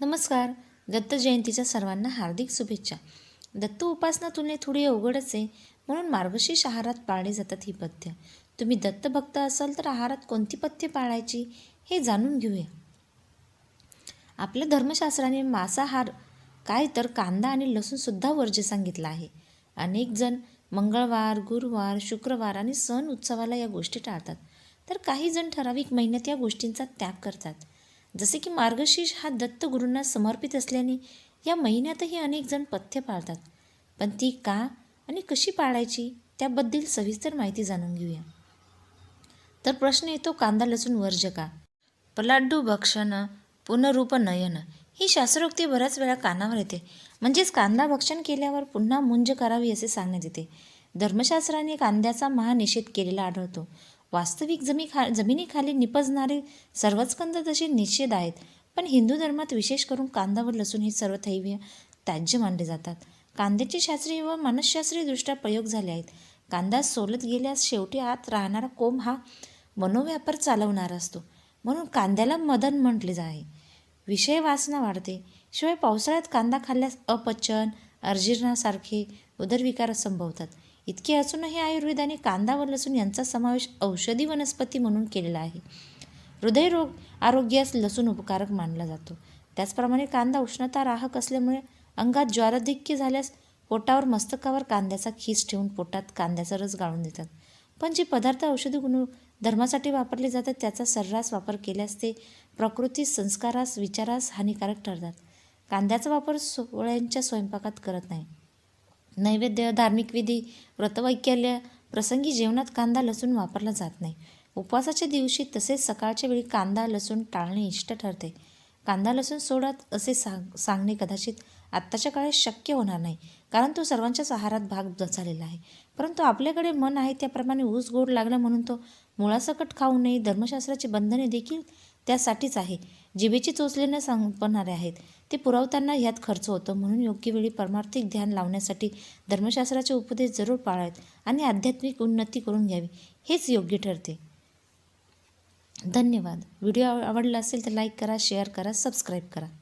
नमस्कार. दत्त जयंतीच्या सर्वांना हार्दिक शुभेच्छा. दत्त उपासना तुलनेत थोडी अवघडच आहे म्हणून मार्गशीर्ष आहारात पाळले जातात ही पथ्य. तुम्ही दत्त भक्त असाल तर आहारात कोणती पथ्य पाळायची हे जाणून घेऊया. आपल्या धर्मशास्त्राने मांसाहार काय तर कांदा आणि लसूणसुद्धा वर्ज्य सांगितलं आहे. अनेक जण मंगळवार गुरुवार शुक्रवार आणि सण उत्सवाला या गोष्टी टाळतात. तर काही जण ठराविक महिन्यात या गोष्टींचा त्याग करतात. जसे की मार्गशीर्ष हा दत्त गुरूंना समर्पित असल्याने या महिन्यातही अनेक जण पथ्य पाळतात. पण ती का आणि कशी पाळायची त्याबद्दल सविस्तर माहिती जाणून घेऊया. तर प्रश्न येतो कांदा लसूण वर्ज्य का पलाड्डू भक्षण पुनरूप नयन. ही शास्त्रोक्ती बऱ्याच वेळा कानावर येते. म्हणजेच कांदा भक्षण केल्यावर पुन्हा मुंज करावी असे सांगण्यात येते. धर्मशास्त्राने कांद्याचा महानिषेध केलेला आढळतो. वास्तविक जमी खा जमिनीखाली निपजणारे सर्वच कंद तसे निषेध आहेत. पण हिंदू धर्मात विशेष करून कांदा व लसूण हे सर्व थैव्य त्याज्य मानले जातात. कांद्याचे शास्त्रीय व मानसशास्त्रीयदृष्ट्या प्रयोग झाले आहेत. कांदा सोलत गेल्यास शेवटी आत राहणारा कोंब हा मनोव्यापार चालवणारा असतो. म्हणून कांद्याला मदन म्हटले जाय. विषय वासना वाढते. शिवाय पावसाळ्यात कांदा खाल्ल्यास अपचन अर्जिनासारखे उदरविकार संभवतात. इतके असूनही आयुर्वेदाने कांदा व लसूण यांचा समावेश औषधी वनस्पती म्हणून केलेला आहे. हृदयरोग आरोग्यास लसूण उपकारक मानला जातो. त्याचप्रमाणे कांदा उष्णता राहक असल्यामुळे अंगात ज्वाराधिक्य झाल्यास पोटावर मस्तकावर कांद्याचा खीस ठेवून पोटात कांद्याचा रस गाळून देतात. पण जे पदार्थ औषधी गुण धर्मासाठी वापरले जातात त्याचा सर्रास वापर केल्यास ते प्रकृती संस्कारास विचारास हानिकारक ठरतात. कांद्याचा वापर सोहळ्यांच्या स्वयंपाकात करत नाही. नैवेद्य धार्मिक विधी व्रतवैकल्य प्रसंगी जेवणात कांदा लसूण वापरला जात नाही. उपवासाच्या दिवशी तसेच सकाळच्या वेळी कांदा लसूण टाळणे इष्ट ठरते. कांदा लसूण सोडत असे सांग सांगणे कदाचित आत्ताच्या काळात शक्य होणार नाही कारण तो सर्वांच्याच आहारात भाग झालेला आहे. परंतु आपल्याकडे मन आहे त्याप्रमाणे ऊस गोड लागला म्हणून तो मुळासकट खाऊ नये धर्मशास्त्राची बंधने देखील त्यासाठीच आहे. जिभेची चोचले न संपणारे आहेत. ते पुरवताना ह्यात खर्च होतो म्हणून योग्य वेळी परमार्थिक ध्यान लावण्यासाठी धर्मशास्त्राचे उपदेश जरूर पाळावेत आणि आध्यात्मिक उन्नती करून घ्यावी हेच योग्य ठरते. धन्यवाद. व्हिडिओ आवडला असेल तर लाईक करा शेअर करा सबस्क्राईब करा.